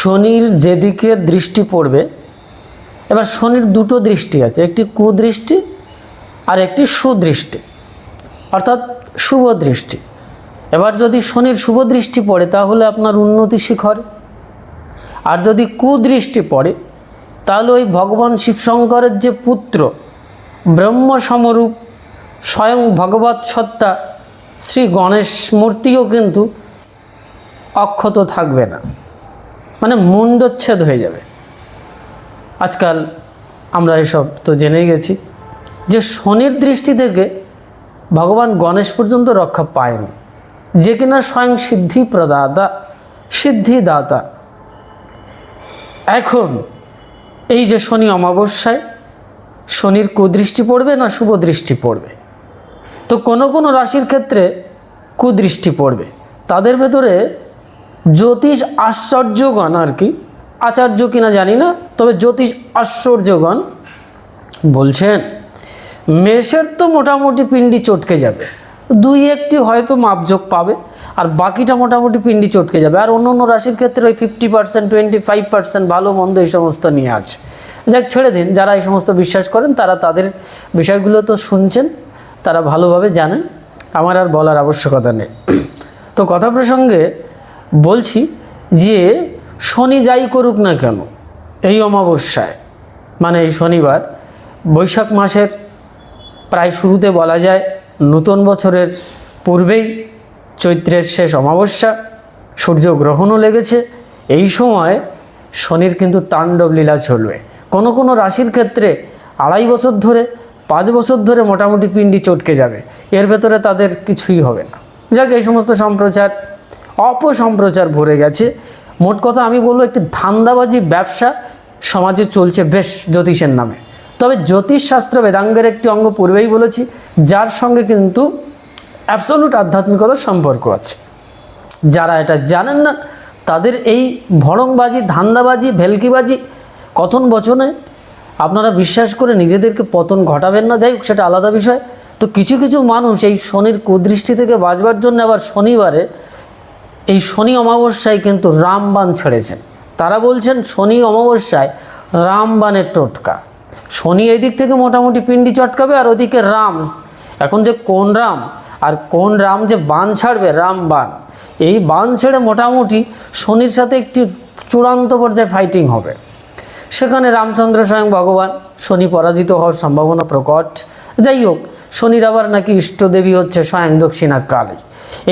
শনির যেদিকে দৃষ্টি পড়বে, এবার শনির দুটো দৃষ্টি আছে, একটি কুদৃষ্টি আর একটি সুদৃষ্টি, অর্থাৎ শুভ দৃষ্টি। এবার যদি শনির শুভ দৃষ্টি পড়ে, তাহলে আপনার উন্নতি শিখরে। আর যদি কুদৃষ্টি পড়ে, তাহলে ওই ভগবান শিবশঙ্করের যে পুত্র ব্রহ্ম সমরূপ স্বয়ং ভগবত সত্তা, শ্রী গণেশ মূর্তিও কিন্তু অক্ষত থাকবে না। মানে মুন্ডচ্ছেদ হয়ে যাবে। আজকাল আমরা এসব তো জেনেই গেছি যে শনির দৃষ্টি থেকে ভগবান গণেশ পর্যন্ত রক্ষা পায়নি। যে কিনা স্বয়ং সিদ্ধি প্রদাতা সিদ্ধিদাতা এখন এই যে শনি অমাবস্যায় শনির কুদৃষ্টি পড়বে না শুভ দৃষ্টি পড়বে? তো কোনো কোনো রাশির ক্ষেত্রে কুদৃষ্টি পড়বে। তাদের ভেতরে জ্যোতিষ আশ্চর্যগণ আর কি। আচার্য কিনা জানি না, তবে জ্যোতিষ আশ্চর্যগণ বলছেন, মেষের তো মোটামুটি পিণ্ডি চটকে যাবে। দুই একটি হয়তো মাপযোগ পাবে, আর বাকিটা মোটামুটি পিণ্ডি চটকে যাবে। আর অন্য অন্য রাশির ক্ষেত্রে ওই fifty percent twenty five percent ভালো মন্দ এই সমস্ত নিয়ে আছে। যাক, ছেড়ে দিন, যারা এই সমস্ত বিশ্বাস করেন, তারা তাদের বিষয়গুলো তো শুনছেন, তারা ভালোভাবে জানেন। আমার আর বলার আবশ্যকতা নেই। তো কথা প্রসঙ্গে বলছি যে শনি যাই করুক না কেন, এই অমাবস্যায় মানে এই শনিবার, বৈশাখ মাসের প্রায় শুরুতে বলা যায় নতুন বছরের পূর্বেই চৈত্রের শেষ অমাবস্যা সূর্যগ্রহণও লেগেছে, এই সময় শনির কিন্তু তাণ্ডব লীলা চলবে। কোনো কোনো রাশির ক্ষেত্রে আড়াই বছর ধরে, পাঁচ বছর ধরে মোটামুটি পিণ্ডি চটকে যাবে, এর ভেতরে তাদের কিছুই হবে না। যাক, এই সমস্ত সম্প্রচার অপসম্প্রচার ভরে গেছে। মোট কথা আমি বলব, একটি ধান্দাবাজি ব্যবসা সমাজে চলছে বেশ জ্যোতিষের নামে। তবে জ্যোতিষশাস্ত্র বেদাঙ্গের একটি অঙ্গ পূর্বেই বলেছি, যার সঙ্গে কিন্তু অ্যাবসলুট আধ্যাত্মিকতার সম্পর্ক আছে। যারা এটা জানেন না, তাদের এই ভড়ংবাজি, ধান্দাবাজি, ভেলকিবাজি কথন বচনে আপনারা বিশ্বাস করে নিজেদেরকে পতন ঘটাবেন না। যাই হোক, সেটা আলাদা বিষয়। তো কিছু কিছু মানুষ এই শনির কুদৃষ্টি থেকে বাঁচবার জন্য আবার শনিবারে এই শনি অমাবস্যায় কিন্তু রামবান ছেড়েছেন। তারা বলছেন, শনি অমাবস্যায় রামবানের টোটকা। শনি এই দিক থেকে মোটামুটি পিণ্ডি চটকাবে আর ওদিকে রাম। এখন যে কোন রাম আর কোন রাম যে বান ছাড়বে রাম বান এই বান ছেড়ে মোটামুটি শনির সাথে একটি চূড়ান্ত পর্যায়ে ফাইটিং হবে। সেখানে রামচন্দ্র স্বয়ং ভগবান, শনি পরাজিত হওয়ার সম্ভাবনা প্রকট। যাই হোক শনির আবার নাকি ইষ্টদেবী হচ্ছে স্বয়ং দক্ষিণা কালী।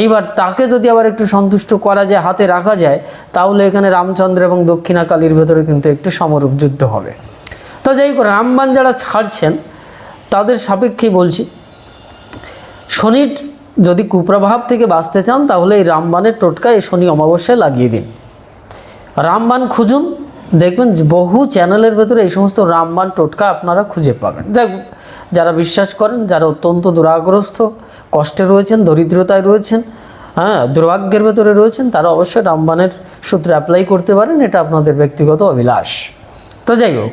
এইবার তাকে যদি আবার একটু সন্তুষ্ট করা যায়, হাতে রাখা যায়, তাহলে এখানে রামচন্দ্র এবং দক্ষিণা কালীর ভেতরে কিন্তু একটু সমরূপ যুদ্ধ হবে। তো যাই হোক রামবান যারা ছাড়ছেন, তাদের সাপেক্ষেই বলছি, শনির যদি কুপ্রভাব থেকে বাঁচতে চান, তাহলে এই রামবানের টোটকা এই শনি অমাবস্যায় লাগিয়ে দিন। রামবান খুঁজুন, দেখবেন বহু চ্যানেলের ভেতরে এই সমস্ত রামবান টোটকা আপনারা খুঁজে পাবেন। দেখ যারা বিশ্বাস করেন, যারা অত্যন্ত দুরাগ্রস্ত, কষ্টে রয়েছেন, দরিদ্রতায় রয়েছেন হ্যাঁ দুর্ভাগ্যের ভেতরে রয়েছেন, তারা অবশ্যই রামবানের সূত্রে অ্যাপ্লাই করতে পারেন, এটা আপনাদের ব্যক্তিগত অভিলাষ। তো যাই হোক,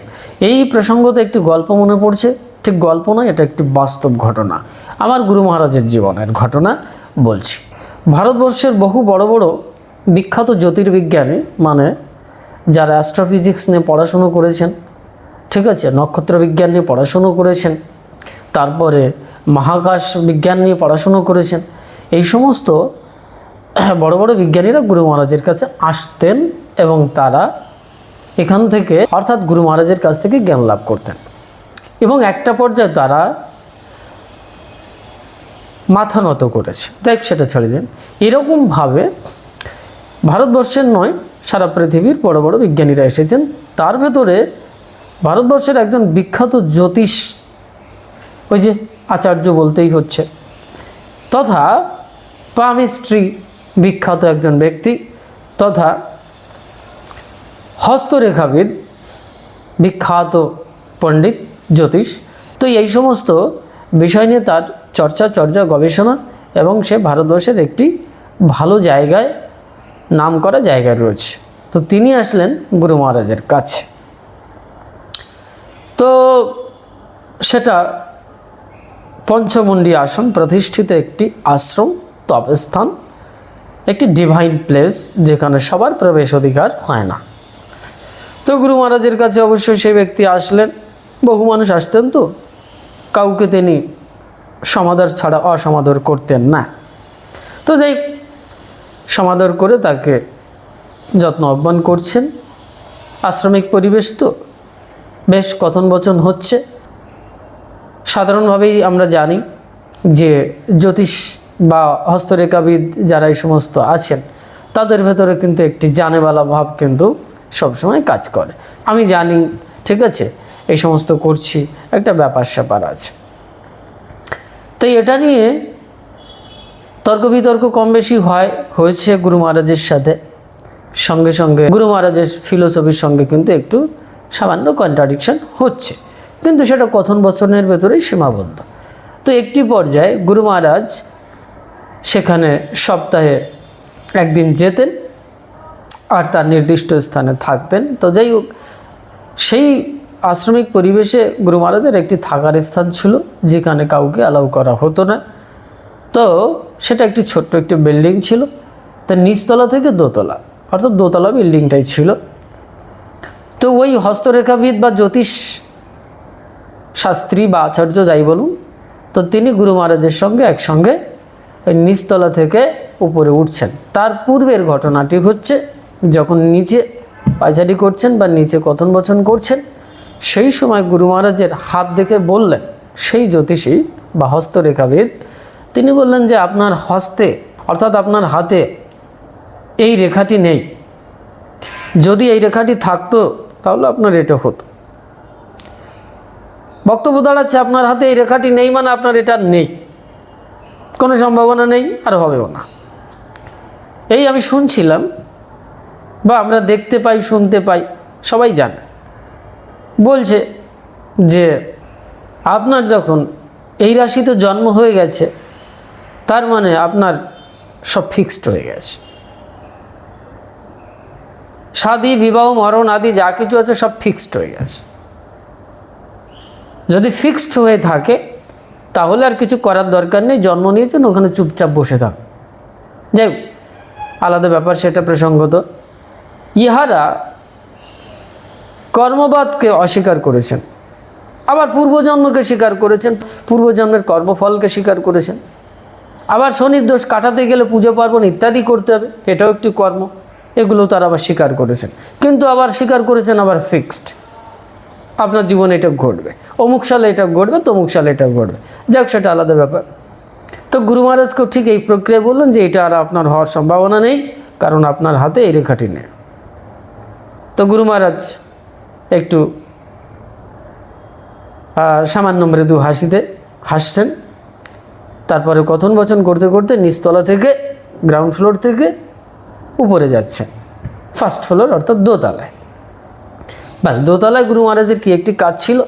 এই প্রসঙ্গতে একটি গল্প মনে পড়ছে, ঠিক গল্প নয়, এটা একটি বাস্তব ঘটনা। আমার গুরু মহারাজের জীবনের ঘটনা বলছি। ভারতবর্ষের বহু বড় বড় বিখ্যাত জ্যোতির্বিজ্ঞানী মানে যারা অ্যাস্ট্রোফিজিক্স নিয়ে পড়াশুনো করেছেন, ঠিক আছে, নক্ষত্রবিজ্ঞান নিয়ে পড়াশুনো করেছেন তারপরে মহাকাশ বিজ্ঞান নিয়ে পড়াশুনো করেছেন। এই সমস্ত বড় বড় বিজ্ঞানীরা গুরু মহারাজের কাছে আসতেন এবং তারা এখান থেকে অর্থাৎ গুরু মহারাজের কাছ থেকে জ্ঞান লাভ করতেন। এবং একটা পর্যায়ে তারা মাথা নত করেছে। যাই সেটা ছেড়ে দিন। এরকমভাবে ভারতবর্ষের নয়, সারা পৃথিবীর বড় বড় বিজ্ঞানীরা এসেছেন। তার ভেতরে ভারতবর্ষের একজন বিখ্যাত জ্যোতিষ ওই যে আচার্য বলতেই হচ্ছে। তথা পামিস্ট্রি বিখ্যাত একজন ব্যক্তি, তথা হস্তরেখাবিদ, বিখ্যাত পণ্ডিত, জ্যোতিষ। তো এই সমস্ত বিষয় নিয়ে তার চর্চা চর্চা গবেষণা এবং সে ভারতবর্ষের একটি ভালো জায়গায় নাম করা জায়গায় রয়েছে। তো তিনি আসলেন গুরু মহারাজের কাছে। তো সেটা পঞ্চমন্ডি আসন প্রতিষ্ঠিত একটি আশ্রম, তপস্থান, একটি ডিভাইন প্লেস যেখানে সবার প্রবেশ অধিকার হয় না। তো গুরু মহারাজের কাছে অবশ্যই সেই ব্যক্তি আসলেন। বহু মানুষ আসতেন তো। কাউকে তিনি সমাদর ছাড়া অসমাদর করতেন না। তো যাই সমাদর করে তাকে যত্ন আহ্বান করছেন। আশ্রমিক পরিবেশ তো। বেশ কথন বচন হচ্ছে। সাধারণভাবেই আমরা জানি যে জ্যোতিষ বা হস্তরেখাবিদ যারা এই সমস্ত আছেন, তাদের ভেতরে কিন্তু একটি জানেওয়ালা ভাব কিন্তু সবসময় কাজ করে। আমি জানি, ঠিক আছে? এই সমস্ত করছি, একটা ব্যাপার স্যাপার আছে। তাই এটা নিয়ে তর্ক বিতর্ক কম বেশি হয়, হয়েছে গুরু মহারাজের সাথে। সঙ্গে সঙ্গে গুরু মহারাজের ফিলোসফির সঙ্গে কিন্তু একটু সামান্য কন্ট্রাডিকশন হচ্ছে। কিন্তু সেটা কথন বচনের ভেতরেই সীমাবদ্ধ। তো একটি পর্যায়ে গুরু মহারাজ সেখানে সপ্তাহে একদিন যেতেন, আর তার নির্দিষ্ট স্থানে থাকতেন। তো যাই হোক, সেই আশ্রমিক পরিবেশে গুরু মহারাজের একটি থাকার স্থান ছিল, যেখানে কাউকে অ্যালাউ করা হতো না। তো সেটা একটি ছোট্ট একটি বিল্ডিং ছিল তার নিচতলা থেকে দোতলা, অর্থাৎ দোতলা বিল্ডিংটাই ছিল। তো ওই হস্তরেখাবিদ বা জ্যোতিষ শাস্ত্রী বা আচার্য যাই বলুন, তো তিনি গুরু মহারাজের সঙ্গে একসঙ্গে ওই নিচতলা থেকে উপরে উঠছেন। তার পূর্বের ঘটনাটি হচ্ছে যখন নিচে পায়চারি করছেন বা নিচে কথন বচন করছেন, সেই সময় গুরু মহারাজের হাত দেখে বললেন, সেই জ্যোতিষী বা হস্তরেখাবিদ, তিনি বললেন যে আপনার হস্তে, অর্থাৎ আপনার হাতে এই রেখাটি নেই। যদি এই রেখাটি থাকতো, তাহলে আপনার এটা হতো। বক্তব্য দাঁড়াচ্ছে আপনার হাতে, এই রেখাটি নেই মানে আপনার এটা নেই। কোনো সম্ভাবনা নেই, আর হবেও না। এই আমি শুনছিলাম, বা আমরা দেখতে পাই, শুনতে পাই, সবাই জানে। বলছে যে, আপনার যখন এই রাশিতে জন্ম হয়ে গেছে, তার মানে আপনার সব ফিক্সড হয়ে গেছে। শাদি, বিবাহ, মরণ আদি যা কিছু আছে সব ফিক্সড হয়ে গেছে। যদি ফিক্সড হয়ে থাকে, তাহলে আর কিছু করার দরকার নেই, জন্ম নিয়েছেন, ওখানে চুপচাপ বসে থাক। যাই আলাদা ব্যাপার, সেটা প্রসঙ্গত। ইহারা কর্মবাদকে অস্বীকার করেছেন। আবার পূর্বজন্মকে স্বীকার করেছেন, পূর্বজন্মের কর্মফলকে স্বীকার করেছেন। আবার শনির দোষ কাটাতে গেলে পুজো পার্বণ ইত্যাদি করতে হবে, এটাও একটি কর্ম, এগুলো তারা আবার স্বীকার করেছেন। কিন্তু আবার স্বীকার করেছেন আবার ফিক্সড আপনার জীবনে এটা ঘটবে। অমুক সালে এটা ঘটবে, তমুক সালে এটা ঘটবে। যাক, সেটা আলাদা ব্যাপার। তো গুরু মহারাজকেও ঠিক এই প্রক্রিয়া বললেন যে এটা আর আপনার হওয়ার সম্ভাবনা নেই, কারণ আপনার হাতে এই রেখাটি নেই। তো গুরু মহারাজ একটু সামান্য মৃদু হাসিতে হাসছেন। তারপরে কথন বচন করতে করতে নিচতলা থেকে গ্রাউন্ড ফ্লোর থেকে উপরে যাচ্ছেন। ফার্স্ট ফ্লোর অর্থাৎ দোতলায়। ব্যাস দোতলায় গুরু মহারাজের কি একটি কাজ ছিল?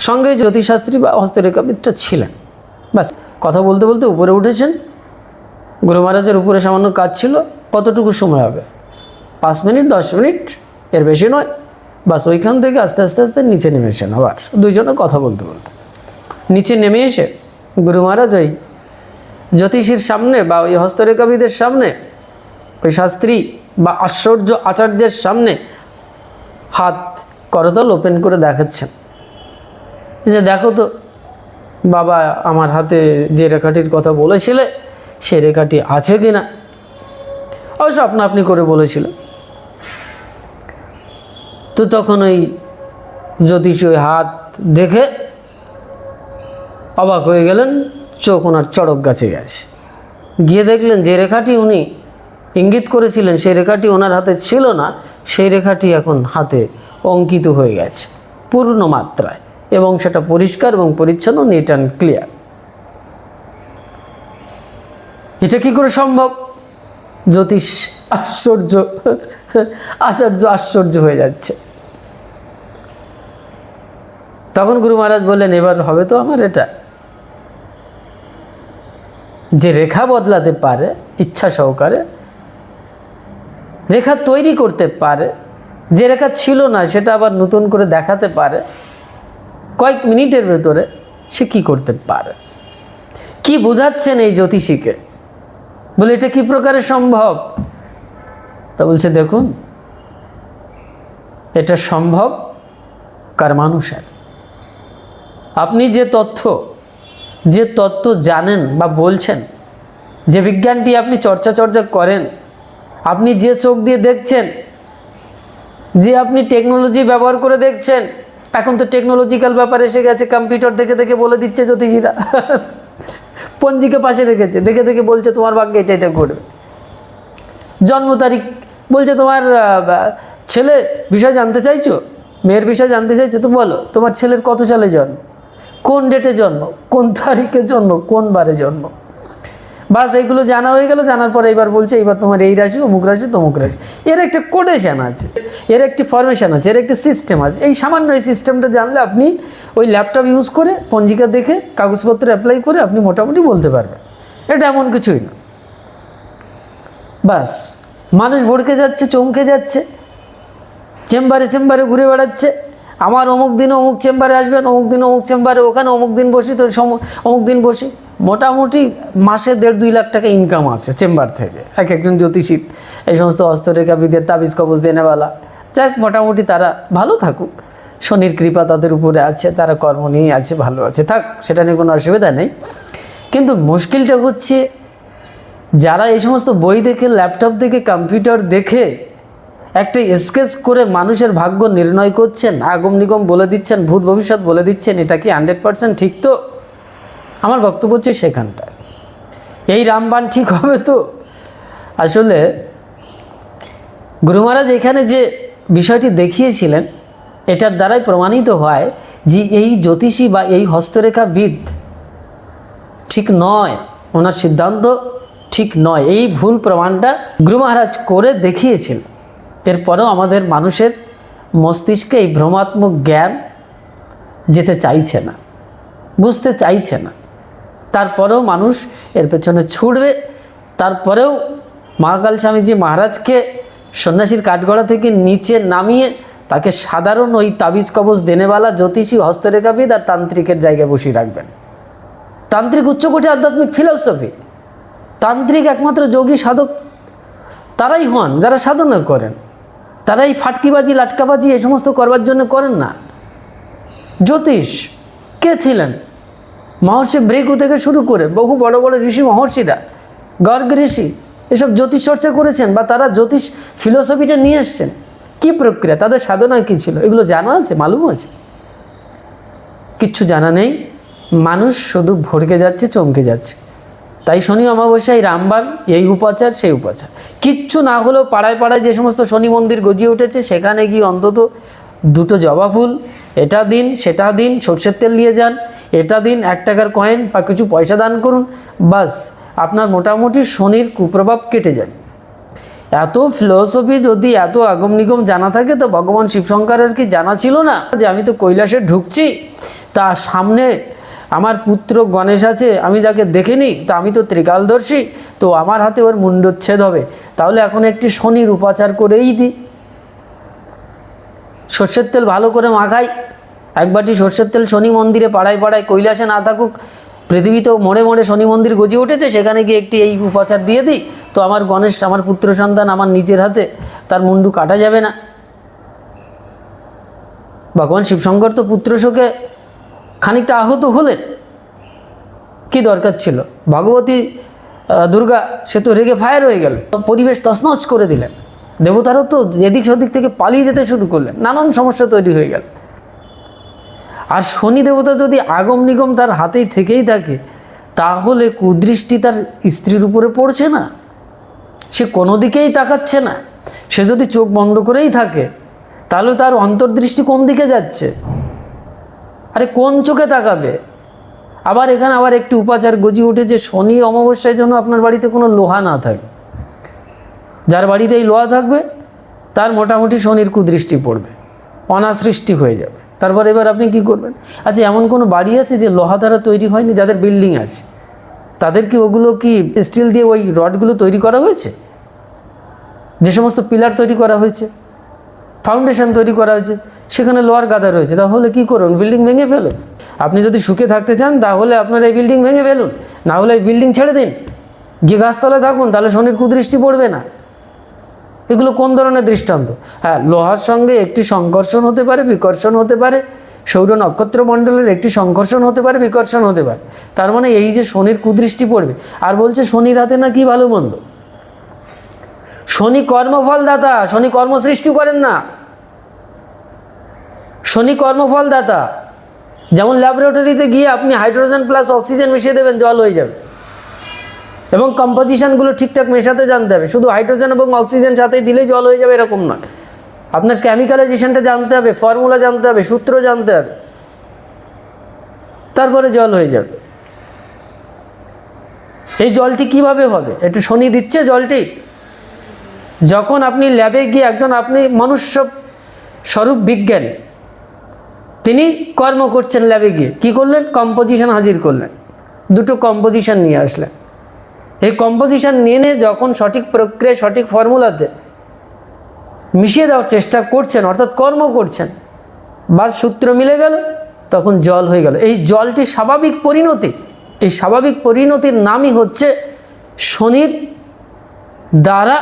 সঙ্গে জ্যোতিষশাস্ত্রী বা হস্তরেখাবিদটা ছিলেন। ব্যাস, কথা বলতে বলতে উপরে উঠেছেন। গুরু মহারাজের উপরে সামান্য কাজ ছিল, কতটুকু সময় হবে? পাঁচ মিনিট, দশ মিনিট, এর বেশি নয়। বাস ওইখান থেকে আস্তে আস্তে আস্তে নিচে নেমেছেন আবার। দুইজনে কথা বলতে বলতে। নিচে নেমে এসে গুরু মহারাজ ওই জ্যোতিষীর সামনে বা ওই হস্তরেখাবিদের সামনে, ওই শাস্ত্রী বা আশ্চর্য আচার্যের সামনে হাত করতল ওপেন করে দেখাচ্ছেন। যে দেখো তো, বাবা আমার হাতে যে রেখাটির কথা বলেছিলে সেই রেখাটি আছে কি না অবশ্য আপনা আপনি করে বলেছিল তো তখন ওই জ্যোতিষী ওই হাত দেখে অবাক হয়ে গেলেন, চোখ ওনার চড়ক গাছে গেছে। গিয়ে দেখলেন যে রেখাটি উনি ইঙ্গিত করেছিলেন, সেই রেখাটি ওনার হাতে ছিল না, সেই রেখাটি এখন হাতে অঙ্কিত হয়ে গেছে, পূর্ণ মাত্রায়। এবং সেটা পরিষ্কার এবং পরিচ্ছন্ন নিট অ্যান্ড ক্লিয়ার এটা কি করে সম্ভব? জ্যোতিষ আশ্চর্য, আচার্য আশ্চর্য হয়ে যাচ্ছে। তখন গুরু মহারাজ বললেন, এবার হবে তো আমার এটা। যে রেখা বদলাতে পারে, ইচ্ছা সহকারে, রেখা তৈরি করতে পারে, যে রেখা ছিল না, সেটা আবার নতুন করে দেখাতে পারে কয়েক মিনিটের ভেতরে সে কি করতে পারে? কি বোঝাচ্ছেন এই জ্যোতিষীকে? বলে, এটা কি প্রকারে সম্ভব? তা বলছে, দেখুন, এটা সম্ভব কর্মানুসার আপনি যে তথ্য, যে তত্ত্ব জানেন বা বলছেন, যে বিজ্ঞানটি আপনি চর্চা চর্চা করেন, আপনি যে চোখ দিয়ে দেখছেন, যে আপনি টেকনোলজি ব্যবহার করে দেখছেন এখন তো টেকনোলজিক্যাল ব্যাপার এসে গেছে কম্পিউটার দেখে দেখে বলে দিচ্ছে জ্যোতিষীরা। পঞ্জিকে পাশে রেখেছে, দেখে দেখে বলছে তোমার ভাগ্যে এটা এটা ঘটবে। জন্ম তারিখ বলছে তোমার ছেলে বিষয় জানতে চাইছো? মেয়ের বিষয় জানতে চাইছো? তো বলো, তোমার ছেলের কত সালে জন্ম? কোন ডেটে জন্ম? কোন তারিখে জন্ম? কোন বারে জন্ম? বাস এইগুলো জানা হয়ে গেল, জানার পরে এবার বলছে এবার তোমার এই রাশি, অমুক রাশি, তমুক রাশি। এর একটা কোটেশন আছে, এর একটি ফরমেশন আছে, এর একটি সিস্টেম আছে। এই সামান্য এই সিস্টেমটা জানলে আপনি ওই ল্যাপটপ ইউজ করে পঞ্জিকা দেখে কাগজপত্র অ্যাপ্লাই করে আপনি মোটামুটি বলতে পারবেন। এটা এমন কিছুই না। বাস, মানুষ ভড়কে যাচ্ছে, চমকে যাচ্ছে, চেম্বারে চেম্বারে ঘুরে বেড়াচ্ছে। আমার অমুক দিন অমুক চেম্বারে আসবেন, অমুক দিন অমুক চেম্বারে ওখানে অমুক দিন বসি, তো সম- অমুক দিন বসি। মোটামুটি মাসে দেড় দুই লাখ টাকা ইনকাম আছে চেম্বার থেকে, এক একজন জ্যোতিষীর এই সমস্ত হস্তরেখা বিদের তাবিজ কবজ দেনেওয়ালা যাক, মোটামুটি তারা ভালো থাকুক। শনির কৃপা তাদের উপরে আছে, তারা কর্ম নিয়ে আছে, ভালো আছে। থাক, সেটা নিয়ে কোনো অসুবিধা নেই। কিন্তু মুশকিলটা হচ্ছে, যারা এই সমস্ত বই দেখে, ল্যাপটপ দেখে, কম্পিউটার দেখে একটা স্কেচ করে মানুষের ভাগ্য নির্ণয় করছেন। আগম নিগম বলে দিচ্ছেন, ভূত ভবিষ্যৎ বলে দিচ্ছেন, এটা কি হান্ড্রেড পার্সেন্ট ঠিক তো? আমার বক্তব্য হচ্ছে সেখানটা এই রামবান ঠিক হবে তো? আসলে গুরু মহারাজ এখানে যে বিষয়টি দেখিয়েছিলেন, এটার দ্বারাই প্রমাণিত হয় যে এই জ্যোতিষী বা এই হস্তরেখাবিদ ঠিক নয়, ওনার সিদ্ধান্ত ঠিক নয়। এই ভুল প্রমাণটা গুরু মহারাজ করে দেখিয়েছিল এরপরেও আমাদের মানুষের মস্তিষ্কে এই ভ্রমাত্মক জ্ঞান যেতে চাইছে না, বুঝতে চাইছে না। তারপরেও মানুষ এর পেছনে ছুটবে, তারপরেও মহাকাল স্বামীজি মহারাজকে সন্ন্যাসীর কাঠগড়া থেকে নিচে নামিয়ে তাকে সাধারণ ওই তাবিজ কবজ দেনেওয়ালা জ্যোতিষী, হস্তরেখাবিদ আর তান্ত্রিকের জায়গায় বসিয়ে রাখবেন। তান্ত্রিক উচ্চকোটি আধ্যাত্মিক ফিলসফি, তান্ত্রিক একমাত্র যোগী সাধক তারাই হন যারা সাধনা করেন। তারাই ফাটকিবাজি, লাটকাবাজি এই সমস্ত করবার জন্য করেন না। জ্যোতিষ, কে ছিলেন? মহর্ষি ভৃগু থেকে শুরু করে বহু বড় বড় ঋষি মহর্ষিরা, গর্গ ঋষি, এসব জ্যোতিষ চর্চা করেছেন বা তারা জ্যোতিষ ফিলোসফিটা নিয়ে এসছেন। কি প্রক্রিয়া? তাদের সাধনা কী ছিল? এগুলো জানা আছে? মালুম আছে? কিচ্ছু জানা নেই। মানুষ শুধু ভরকে যাচ্ছে, চমকে যাচ্ছে। তাই শনি অমাবস্যায় রামবাগ এই উপাচার, সেই উপাচার। কিচ্ছু না হলেও পাড়ায় পাড়ায় যে সমস্ত শনি মন্দির গজিয়ে উঠেছে, সেখানে গিয়ে অন্তত দুটো জবা ফুল, এটা দিন, সেটা দিন, সর্ষের তেল নিয়ে যান, এটা দিন, এক টাকার কয়েন বা কিছু পয়সা দান করুন, বাস, আপনার মোটামুটি শনির কুপ্রভাব কেটে যাবে। এত ফিলোসফি যদি এত আগম নিগম জানা থাকে, তো ভগবান শিবশঙ্করের কি জানা ছিল না? যে আমি তো কৈলাসে ঢুকছি, তা সামনে আমার পুত্র গণেশ আছে, আমি যাকে দেখিনি, তা আমি তো ত্রিকালদর্শী, তো আমার হাতে ওর মুন্ডচ্ছেদ হবে। তাহলে এখন একটি শনির উপাচার করেই দিই সর্ষের তেল ভালো করে মাখাই। এক বাটি সর্ষের তেল শনি মন্দিরে পাড়ায় পাড়ায় কৈলাসে না থাকুক। পৃথিবীতেও মোড়ে মোড়ে শনি মন্দির গজিয়ে উঠেছে, সেখানে গিয়ে একটি এই উপাচার দিয়ে দিই। তো আমার গণেশ, আমার পুত্র সন্তান আমার নিজের হাতে, তার মুন্ডু কাটা যাবে না। ভগবান শিবশঙ্কর তো পুত্র শোকে। খানিকটা আহত হলেন। কি দরকার ছিল? ভগবতী দুর্গা, সে তো রেগে ফায়ার হয়ে গেল। পরিবেশ তছনছ করে দিলেন। দেবতারও তো এদিক সেদিক থেকে পালিয়ে যেতে শুরু করলেন। নানান সমস্যা তৈরি হয়ে গেল। আর শনি দেবতা যদি আগম নিগম তার হাতেই থেকেই থাকে, তাহলে কুদৃষ্টি তার স্ত্রীর উপরে পড়ছে না। সে কোনো দিকেই তাকাচ্ছে না। সে যদি চোখ বন্ধ করেই থাকে, তাহলে তার অন্তর্দৃষ্টি কোন দিকে যাচ্ছে? আরে কোন চোখে তাকাবে? আবার এখানে আবার একটি উপাচার গজি উঠেছে, শনি অমাবস্যায় জন্য আপনার বাড়িতে কোনো লোহা না থাকে যার বাড়িতে এই লোহা থাকবে, তার মোটামুটি শনির কুদৃষ্টি পড়বে অনাসৃষ্টি হয়ে যাবে। তারপর এবার আপনি কি করবেন? আচ্ছা এমন কোনো বাড়ি আছে যে লোহা দ্বারা তৈরি হয়নি? যাদের বিল্ডিং আছে। তাদের কি ওগুলো কি স্টিল দিয়ে ওই রডগুলো তৈরি করা হয়েছে? যে সমস্ত পিলার তৈরি করা হয়েছে? ফাউন্ডেশন তৈরি করা হয়েছে, সেখানে লোহার গাদা রয়েছে, তাহলে কি করুন বিল্ডিং ভেঙে ফেলুন। আপনি যদি সুখে থাকতে চান, তাহলে আপনার এই বিল্ডিং ভেঙে ফেলুন। না হলে এই বিল্ডিং ছেড়ে দিন। গিয়ে গাছতলায় থাকুন, তাহলে শনির কুদৃষ্টি পড়বে না। এগুলো কোন ধরনের দৃষ্টান্ত? হ্যাঁ লোহার সঙ্গে একটি সংকর্ষণ হতে পারে, বিকর্ষণ হতে পারে। সৌর নক্ষত্র মণ্ডলের একটি সংকর্ষণ হতে পারে, বিকর্ষণ হতে পারে। তার মানে এই যে শনির কুদৃষ্টি পড়বে, আর বলছে শনির হাতে না কি ভালো মন্দ? শনি কর্মফল দাতা শনি কর্ম সৃষ্টি করেন না। শনি কর্মফল দাতা যেমন ল্যাবরেটরিতে গিয়ে আপনি হাইড্রোজেন প্লাস অক্সিজেন মিশিয়ে দেবেন, জল হয়ে যাবে। এবং কম্পোজিশনগুলো ঠিকঠাক মেশাতে জানতে হবে। শুধু হাইড্রোজেন এবং অক্সিজেন সাথে দিলেই জল হয়ে যাবে এরকম নয়। আপনার কেমিক্যালাইজেশনটা জানতে হবে ফর্মুলা জানতে হবে, সূত্র জানতে হবে। তারপরে জল হয়ে যাবে। এই জলটি কীভাবে হবে? এটা শনি দিচ্ছে জলটি। যখন আপনি ল্যাবে গিয়ে একজন আপনি মনুষ্য স্বরূপ বিজ্ঞান, তিনি কর্ম করছেন ল্যাবে গিয়ে। কি করলেন? কম্পোজিশন হাজির করলেন। দুটো কম্পোজিশন নিয়ে আসলেন। এই কম্পোজিশন নিয়ে নিয়ে যখন সঠিক প্রক্রিয়ায় সঠিক ফর্মুলাতে মিশিয়ে দেওয়ার চেষ্টা করছেন, অর্থাৎ কর্ম করছেন বা সূত্র মিলে গেল, তখন জল হয়ে গেল। এই জলটি স্বাভাবিক পরিণতি, এই স্বাভাবিক পরিণতির নামই হচ্ছে শনির দ্বারা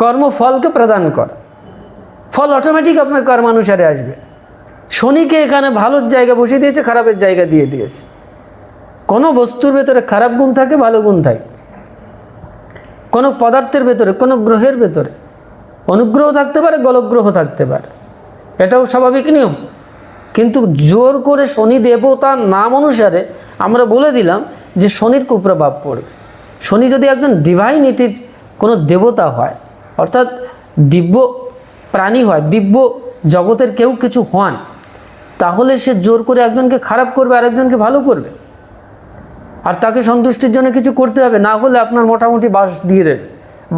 কর্মফলকে প্রদান করা। ফল অটোমেটিক আপনার কর্মানুসারে আসবে। শনিকে এখানে ভালোর জায়গা বসিয়ে দিয়েছে, খারাপের জায়গা দিয়ে দিয়েছে। কোনো বস্তুর ভেতরে খারাপ গুণ থাকে, ভালো গুণ থাকে। কোনো পদার্থের ভেতরে, কোনো গ্রহের ভেতরে। অনুগ্রহ থাকতে পারে, গলগ্রহ থাকতে পারে। এটাও স্বাভাবিক নিয়ম। কিন্তু জোর করে শনি দেবতার নাম অনুসারে আমরা বলে দিলাম যে শনির কুপ্রভাব পড়বে। শনি যদি একজন ডিভাইনিটির কোনো দেবতা হয় অর্থাৎ দিব্য প্রাণী হয়, দিব্য জগতের কেউ কিছু হন, তাহলে সে জোর করে একজনকে খারাপ করবে আর একজনকে ভালো করবে। আর তাকে সন্তুষ্টির জন্য কিছু করতে হবে, না হলে আপনার মোটামুটি বাস দিয়ে দেবে।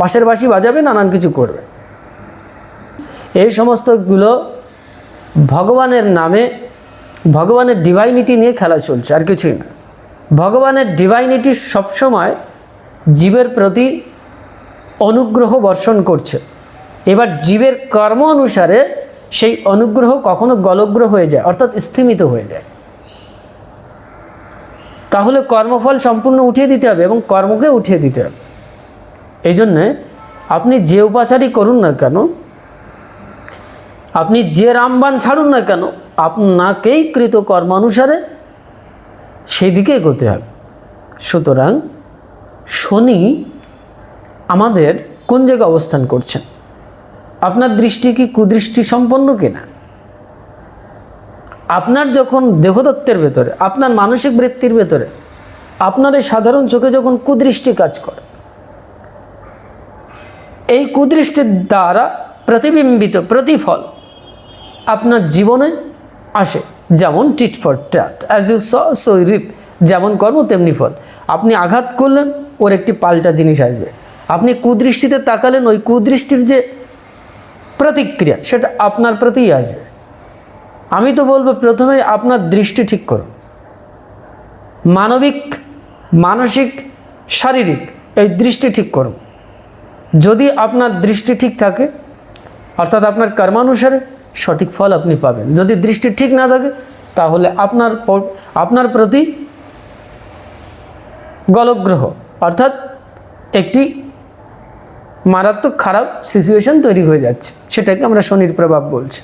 বাঁশের বাঁশি বাজাবে, নানান কিছু করবে। এই সমস্তগুলো ভগবানের নামে, ভগবানের ডিভাইনিটি নিয়ে খেলা চলছে, আর কিছুই না। ভগবানের ডিভাইনিটি সবসময় জীবের প্রতি অনুগ্রহ বর্ষণ করছে। এবার জীবের কর্ম অনুসারে সেই অনুগ্রহ কখনো গলগ্রহ হয়ে যায়, অর্থাৎ স্থিমিত হয়ে যায়। তাহলে কর্মফল সম্পূর্ণ উঠিয়ে দিতে হবে এবং কর্মকে উঠিয়ে দিতে হবে। এই জন্যে আপনি যে উপাচারই করুন না কেন, আপনি যে রামবান ছাড়ুন না কেন, আপনাকেই কৃত কর্মানুসারে সেই দিকে এগোতে হবে। সুতরাং শনি আমাদের কোন জায়গায় অবস্থান করছেন? আপনার দৃষ্টি কি কুদৃষ্টি সম্পন্ন কিনা? আপনার যখন দেহদত্তের ভেতরে, আপনার মানসিক বৃত্তির ভেতরে, আপনার এই সাধারণ চোখে যখন কুদৃষ্টি কাজ করে, এই কুদৃষ্টির দ্বারা প্রতিবিম্বিত প্রতিফল আপনার জীবনে আসে। যেমন tit for tat as you sow reap যেমন কর্ম, তেমনি ফল। আপনি আঘাত করলেন, ওর একটি পাল্টা জিনিস আসবে। আপনি কুদৃষ্টিতে তাকালেন, ওই কুদৃষ্টির যে প্রতিক্রিয়া, সেটা আপনার প্রতিই আসবে। আমি তো বলব, প্রথমে আপনার দৃষ্টি ঠিক করুন। মানবিক, মানসিক, শারীরিক, এই দৃষ্টি ঠিক করুন। যদি আপনার দৃষ্টি ঠিক থাকে, অর্থাৎ আপনার কর্মানুসারে সঠিক ফল আপনি পাবেন। যদি দৃষ্টি ঠিক না থাকে, তাহলে আপনার আপনার প্রতি গলগ্রহ, অর্থাৎ একটি মারাত্মক খারাপ সিচুয়েশন তৈরি হয়ে যাচ্ছে। সেটাকে আমরা শনির প্রভাব বলছি।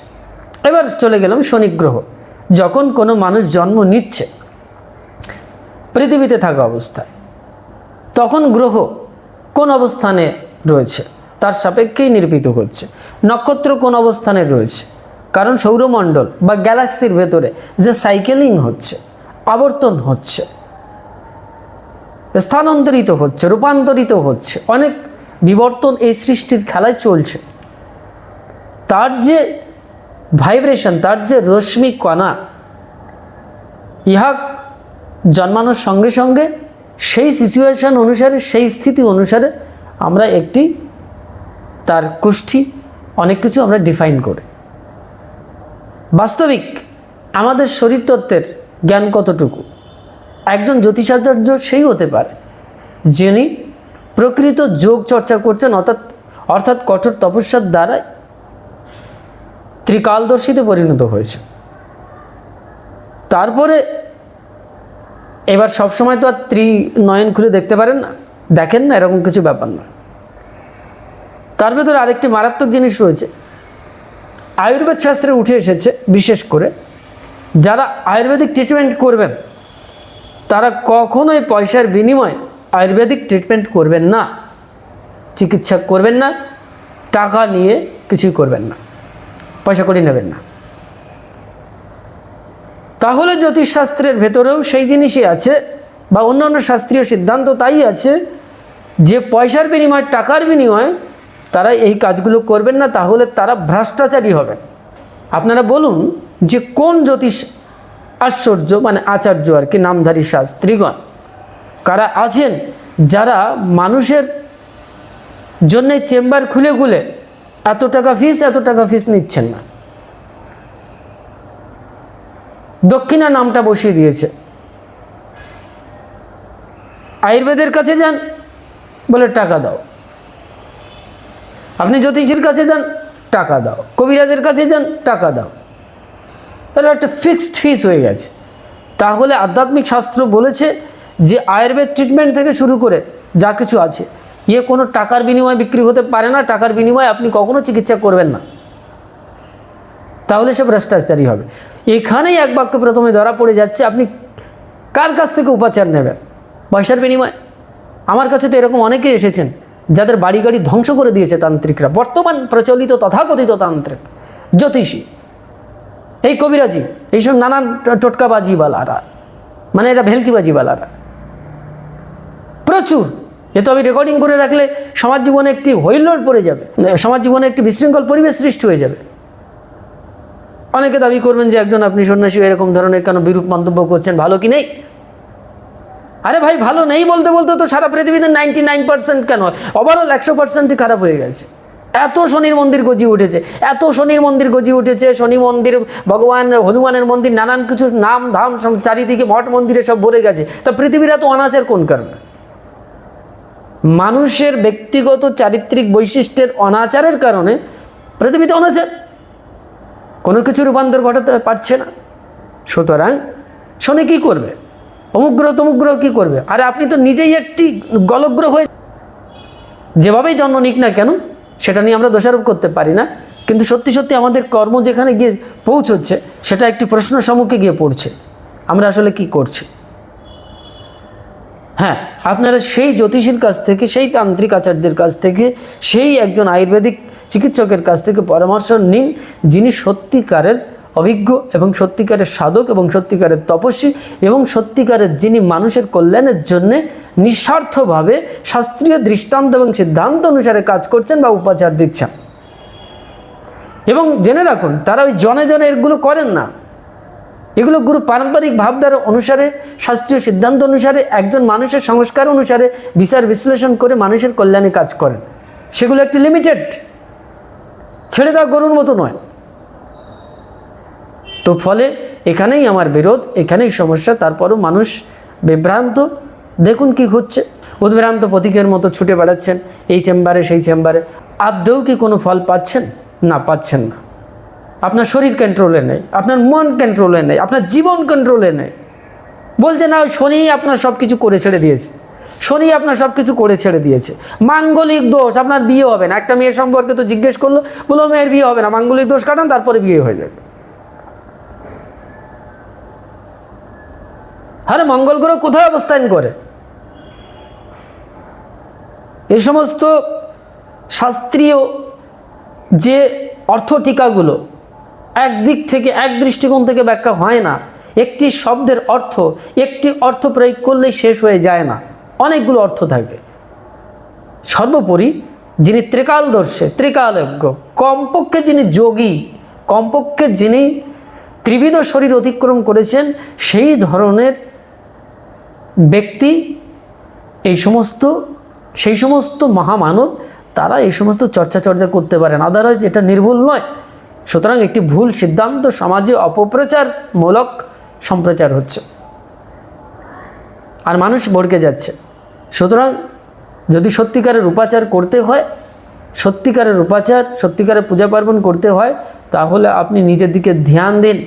এবার চলে গেলাম শনি গ্রহ। যখন কোনো মানুষ জন্ম নিচ্ছে, পৃথিবীতে থাকা অবস্থায়, তখন গ্রহ কোন অবস্থানে রয়েছে? তার সাপেক্ষেই নির্মিত হচ্ছে। নক্ষত্র কোন অবস্থানে রয়েছে? কারণ সৌরমণ্ডল বা গ্যালাক্সির ভেতরে যে সাইকেলিং হচ্ছে, আবর্তন হচ্ছে, স্থানান্তরিত হচ্ছে, রূপান্তরিত হচ্ছে, অনেক বিবর্তন এই সৃষ্টির খেলায় চলছে। তার যে ভাইব্রেশন তার যে রশ্মি কণা, ইহা জন্মানোর সঙ্গে সঙ্গে সেই সিচুয়েশন অনুসারে, সেই স্থিতি অনুসারে আমরা একটি, তার কুষ্ঠি অনেক কিছু আমরা ডিফাইন করি। বাস্তবিক আমাদের শরীরতত্ত্বের জ্ঞান কতটুকু? একজন জ্যোতিষাচার্য সেই হতে পারে, যিনি প্রকৃত যোগ চর্চা করছেন, অর্থাৎ অর্থাৎ কঠোর তপস্যার দ্বারা ত্রিকালদর্শীতে পরিণত হয়েছে। তারপরে এবার সবসময় তো আর ত্রি নয়ন খুলে দেখতে পারেন না, দেখেন না, এরকম কিছু ব্যাপার না তার ভেতরে আরেকটি মারাত্মক জিনিস রয়েছে। আয়ুর্বেদ শাস্ত্রে উঠে এসেছে, বিশেষ করে, যারা আয়ুর্বেদিক ট্রিটমেন্ট করবেন, তারা কখনোই পয়সার বিনিময়ে আয়ুর্বেদিক ট্রিটমেন্ট করবেন না, চিকিৎসা করবেন না, টাকা নিয়ে কিছুই করবেন না, পয়সা করে নেবেন না। তাহলে জ্যোতিষশাস্ত্রের ভেতরেও সেই জিনিসই আছে, বা অন্যান্য শাস্ত্রীয় সিদ্ধান্ত তাই আছে, যে পয়সার বিনিময়ে, টাকার বিনিময়ে তারা এই কাজগুলো করবেন না, তাহলে তারা ভ্রষ্টাচারী হবেন। আপনারা বলুন যে কোন জ্যোতিষ আশ্চর্য মানে আচার্য আর কি, নামধারী শাস্ত্রীগণ কারা আছেন? যারা মানুষের জন্যে চেম্বার খুলে খুলে এত টাকা ফিস এত টাকা ফিস নিচ্ছেন না। দক্ষিণা নামটা বসিয়ে দিয়েছে। আয়ুর্বেদের কাছে যান, বলে টাকা দাও। আপনি জ্যোতিষীর কাছে যান, টাকা দাও। কবিরাজের কাছে যান, টাকা দাও। তাহলে একটা ফিক্সড ফিস হয়ে গেছে। তাহলে আধ্যাত্মিক শাস্ত্র বলেছে যে আয়ুর্বেদ ট্রিটমেন্ট থেকে শুরু করে যা কিছু আছে ইয়ে কোনো টাকার বিনিময়ে বিক্রি হতে পারে না, টাকার বিনিময়ে আপনি কখনো চিকিৎসা করবেন না। তাহলে সে ভ্রষ্টাচারী হবে। এখানেই এক বাক্য প্রথমে ধরা পড়ে যাচ্ছে, আপনি কার কাছ থেকে উপাচার নেবেন? পয়সার বিনিময়ে? আমার কাছে তো এরকম অনেকেই এসেছেন, যাদের বাড়ি গাড়ি ধ্বংস করে দিয়েছে তান্ত্রিকরা। বর্তমান প্রচলিত তথাকথিত তান্ত্রিক, জ্যোতিষী। এই কবিরাজি, এইসব নানান টোটকাবাজিওয়ালারা মানে এটা ভেলকিবাজিওয়ালারা প্রচুর। এ তো আমি রেকর্ডিং করে রাখলে সমাজ জীবনে একটি হৈল্লোড় পড়ে যাবে। সমাজ জীবনে একটি বিশৃঙ্খল পরিবেশ সৃষ্টি হয়ে যাবে। অনেকে দাবি করবেন যে একজন আপনি সন্ন্যাসী এরকম ধরনের কেন বিরূপ মন্তব্য করছেন, ভালো কি নেই? আরে ভাই, ভালো নেই বলতে বলতে তো সারা পৃথিবীতে নাইনটি নাইন পার্সেন্ট কেন? ওভারঅল একশো পার্সেন্টই খারাপ হয়ে গেছে। এত শনির মন্দির গজিয়ে উঠেছে, এত শনির মন্দির গজিয়ে উঠেছে, শনি মন্দির, ভগবান, হনুমানের মন্দির, নানান কিছু নাম, ধাম চারিদিকে মঠ মন্দিরে সব ভরে গেছে। তা পৃথিবীর এত অনাচের কোন কারণে? মানুষের ব্যক্তিগত চারিত্রিক বৈশিষ্ট্যের অনাচারের কারণে পৃথিবীতে অনাচার। কোনো কিছু রূপান্তর ঘটাতে পারছে না। সুতরাং শনি কী করবে? অমুক তমুগ্রহ কী করবে? আরে আপনি তো নিজেই একটি গলগ্রহ হয়ে যেভাবেই জন্ম নিক না কেন, সেটা নিয়ে আমরা দোষারোপ করতে পারি না। কিন্তু সত্যি সত্যি আমাদের কর্ম যেখানে গিয়ে পৌঁছচ্ছে, সেটা একটি প্রশ্ন সম্মুখে গিয়ে পড়ছে। আমরা আসলে কি করছি? হ্যাঁ আপনারা সেই জ্যোতিষীর কাছ থেকে, সেই তান্ত্রিক আচার্যের কাছ থেকে, সেই একজন আয়ুর্বেদিক চিকিৎসকের কাছ থেকে পরামর্শ নিন, যিনি সত্যিকারের অভিজ্ঞ এবং সত্যিকারের সাধক এবং সত্যিকারের তপস্বী এবং সত্যিকারের যিনি মানুষের কল্যাণের জন্যে নিঃস্বার্থভাবে শাস্ত্রীয় দৃষ্টান্ত এবং সিদ্ধান্ত অনুসারে কাজ করছেন বা উপাচার দিচ্ছেন। এবং জেনে রাখুন, তারা ওই জনে জনে এগুলো করেন না। এগুলো গুরু পারম্পরিক ভাবধারা অনুসারে, শাস্ত্রীয় সিদ্ধান্ত অনুসারে, একজন মানুষের সংস্কার অনুসারে বিচার বিশ্লেষণ করে মানুষের কল্যাণে কাজ করেন সেগুলো একটি লিমিটেড ছেড়ে দেওয়া গরুর মতো নয়। তো ফলে এখানেই আমার বিরোধ, এখানেই সমস্যা, তারপরও মানুষ বিভ্রান্ত। দেখুন কি হচ্ছে উদ্ভ্রান্ত প্রতীকের মতো ছুটে বেড়াচ্ছেন, এই চেম্বারে, সেই চেম্বারে। আদৌ কি কোনো ফল পাচ্ছেন? না পাচ্ছেন না। আপনার শরীর কন্ট্রোলে নেই, আপনার মন কন্ট্রোলে নেই, আপনার জীবন কন্ট্রোলে নেই। বলছে না, ওই শনি আপনার সব কিছু করে ছেড়ে দিয়েছে। শনি আপনার সব কিছু করে ছেড়ে দিয়েছে। মাঙ্গলিক দোষ, আপনার বিয়ে হবে না। একটা মেয়ের সম্পর্কে তো জিজ্ঞেস করল বলো মেয়ের বিয়ে হবে না, মাঙ্গলিক দোষ কাটান, তারপরে বিয়ে হয়ে যাবে। আরে মঙ্গল গ্রহ কোথায় অবস্থান করে? এই সমস্ত শাস্ত্রীয় যে অর্থ টিকাগুলো একদিক থেকে, এক দৃষ্টিকোণ থেকে ব্যাখ্যা হয় না। একটি শব্দের অর্থ, একটি অর্থ প্রয়োগ করলেই শেষ হয়ে যায় না। অনেকগুলো অর্থ থাকে। সর্বোপরি, যিনি ত্রিকালদর্শে, ত্রিকালজ্ঞ, কমপক্ষে যিনি যোগী, কমপক্ষে যিনি ত্রিবিধ শরীর অতিক্রম করেছেন, সেই ধরনের ব্যক্তি, এই সমস্ত, সেই সমস্ত মহামানব, তারা এই সমস্ত চর্চা চর্চা করতে পারেন। আদারওয়াইজ এটা নির্ভুল নয়। সুতরাং একটি ভুল সিদ্ধান্ত সমাজে অপপ্রচারমূলক সম্প্রচার হচ্ছে। আর মানুষ ভড়কে যাচ্ছে। সুতরাং যদি সত্যিকারের উপাচার করতে হয়, সত্যিকারের উপাচার, সত্যিকারের পূজা পার্বণ করতে হয়, তাহলে আপনি নিজের দিকে ধ্যান দিন।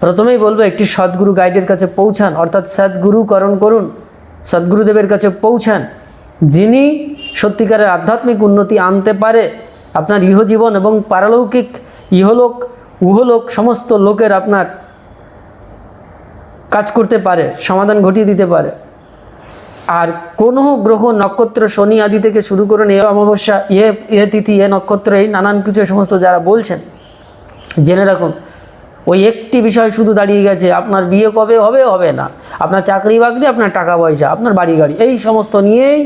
প্রথমেই বলব, একটি সদ্গুরু গাইডের কাছে পৌঁছান, অর্থাৎ সদ্গুরুকরণ করুন, সদ্গুরুদেবের কাছে পৌঁছান। যিনি সত্যিকারের আধ্যাত্মিক উন্নতি আনতে পারে আপনার ইহজীবন এবং পারলৌকিক ইহলোক, উহলোক সমস্ত লোকের আপনার কাজ করতে পারে, সমাধান ঘটিয়ে দিতে পারে। আর কোনো গ্রহ, নক্ষত্র, শনি আদি থেকে শুরু করে এ অমাবস্যা, এ এ তিথি, এ নক্ষত্র, এই নানান কিছু সমস্ত যারা বলছেন, জেনে রাখুন, ওই একটি বিষয় শুধু দাঁড়িয়ে গেছে, আপনার বিয়ে কবে হবে হবে না। আপনার চাকরি বাকরি, আপনার টাকা পয়সা, আপনার বাড়ি গাড়ি, এই সমস্ত নিয়েই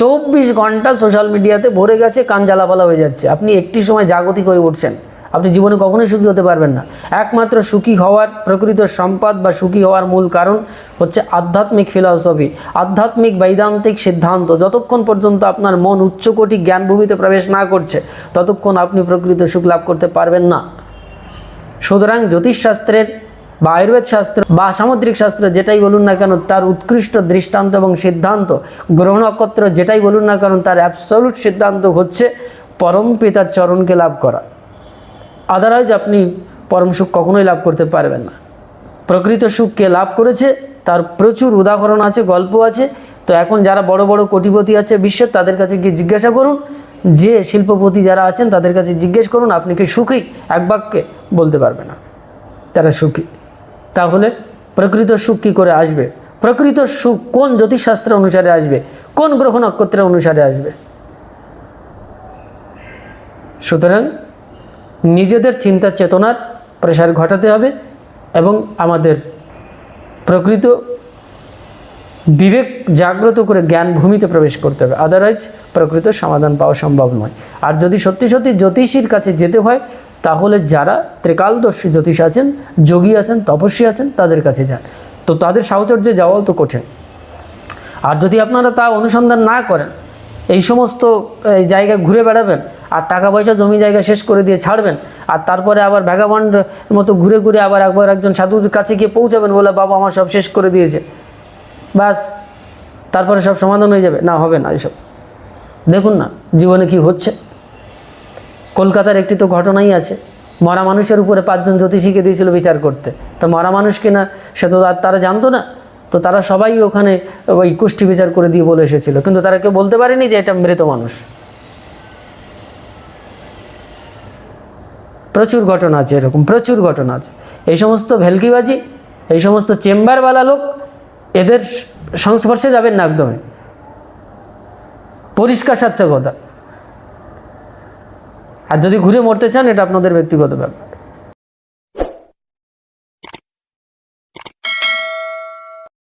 চব্বিশ ঘণ্টা সোশ্যাল মিডিয়াতে ভরে গেছে, কান জ্বালাপালা হয়ে যাচ্ছে। আপনি একটি সময় জাগতিক হয়ে উঠছেন। আপনি জীবনে কখনোই সুখী হতে পারবেন না। একমাত্র সুখী হওয়ার, প্রকৃত সম্পদ বা সুখী হওয়ার মূল কারণ হচ্ছে আধ্যাত্মিক ফিলসফি আধ্যাত্মিক বৈদান্তিক সিদ্ধান্ত। যতক্ষণ পর্যন্ত আপনার মন উচ্চকোটি জ্ঞানভূমিতে প্রবেশ না করছে, ততক্ষণ আপনি প্রকৃত সুখ লাভ করতে পারবেন না। সুতরাং জ্যোতিষশাস্ত্রের বা আয়ুর্বেদ শাস্ত্র বা সামুদ্রিক শাস্ত্র যেটাই বলুন না কেন, তার উৎকৃষ্ট দৃষ্টান্ত এবং সিদ্ধান্ত, গ্রহ নক্ষত্র যেটাই বলুন না কেন, তার অ্যাবসলুট সিদ্ধান্ত হচ্ছে পরম পিতার চরণকে লাভ করা। আদারওয়াইজ আপনি পরম সুখ কখনোই লাভ করতে পারবেন না। প্রকৃত সুখকে লাভ করেছে, তার প্রচুর উদাহরণ আছে, গল্প আছে। তো এখন যারা বড় বড় কোটিপতি আছে বিশ্বের, তাদের কাছে গিয়ে জিজ্ঞাসা করুন। যে শিল্পপতি যারা আছেন, তাদের কাছে জিজ্ঞেস করুন, আপনি কি সুখী? এক বাক্যে বলতে পারবে না। তারা সুখী। তাহলে প্রকৃত সুখ কী করে আসবে? প্রকৃত সুখ কোন জ্যোতিষশাস্ত্র অনুসারে আসবে? কোন গ্রহ নক্ষত্র অনুসারে আসবে? সুতরাং নিজেদের চিন্তা চেতনার প্রসার ঘটাতে হবে এবং আমাদের প্রকৃত বিবেক জাগ্রত করে জ্ঞান ভূমিতে প্রবেশ করতে হবে। আদারওয়াইজ প্রকৃত সমাধান পাওয়া সম্ভব নয়। আর যদি সত্যি সত্যি জ্যোতিষীর কাছে যেতে হয় তাহলে যারা ত্রিকালদর্শী জ্যোতিষ আছেন যোগী আছেন তপস্বী আছেন তাদের কাছে যান। তো তাদের সাহচর্যে যাওয়াও তো কঠিন। আর যদি আপনারা তা অনুসন্ধান না করেন এই সমস্ত এই, জায়গায় ঘুরে বেড়াবেন আর টাকা পয়সা জমি জায়গা শেষ করে দিয়ে ছাড়বেন আর তারপরে আবার ভ্যাগাবন্ড মতো ঘুরে ঘুরে আবার একবার একজন সাধুর কাছে গিয়ে পৌঁছাবেন বলে বাবা আমার সব শেষ করে দিয়েছে। ব্যাস তারপরে সব সমাধান হয়ে যাবে। না হবে না এসব। দেখুন না জীবনে কি হচ্ছে। কলকাতার একটি তো ঘটনাই আছে। মরা মানুষের উপরে পাঁচজন জ্যোতিষীকে দিয়েছিল বিচার করতে। তো মরা মানুষ কিনা, সে তো তারা জানতো না। তো তারা সবাই ওখানে ওই কুষ্টি বিচার করে দিয়ে বলে এসেছিল। কিন্তু তারা কেউ বলতে পারেনি যে এটা মৃত মানুষ। প্রচুর ঘটনা আছে এরকম, প্রচুর ঘটনা আছে। এই সমস্ত ভেলকিবাজি, এই সমস্ত চেম্বারওয়ালা লোক, এদের সংস্পর্শে যাবেন না একদমই। পরিষ্কার কথা আর যদি ঘুরে মরতে চান এটা আপনাদের ব্যক্তিগত ব্যাপার।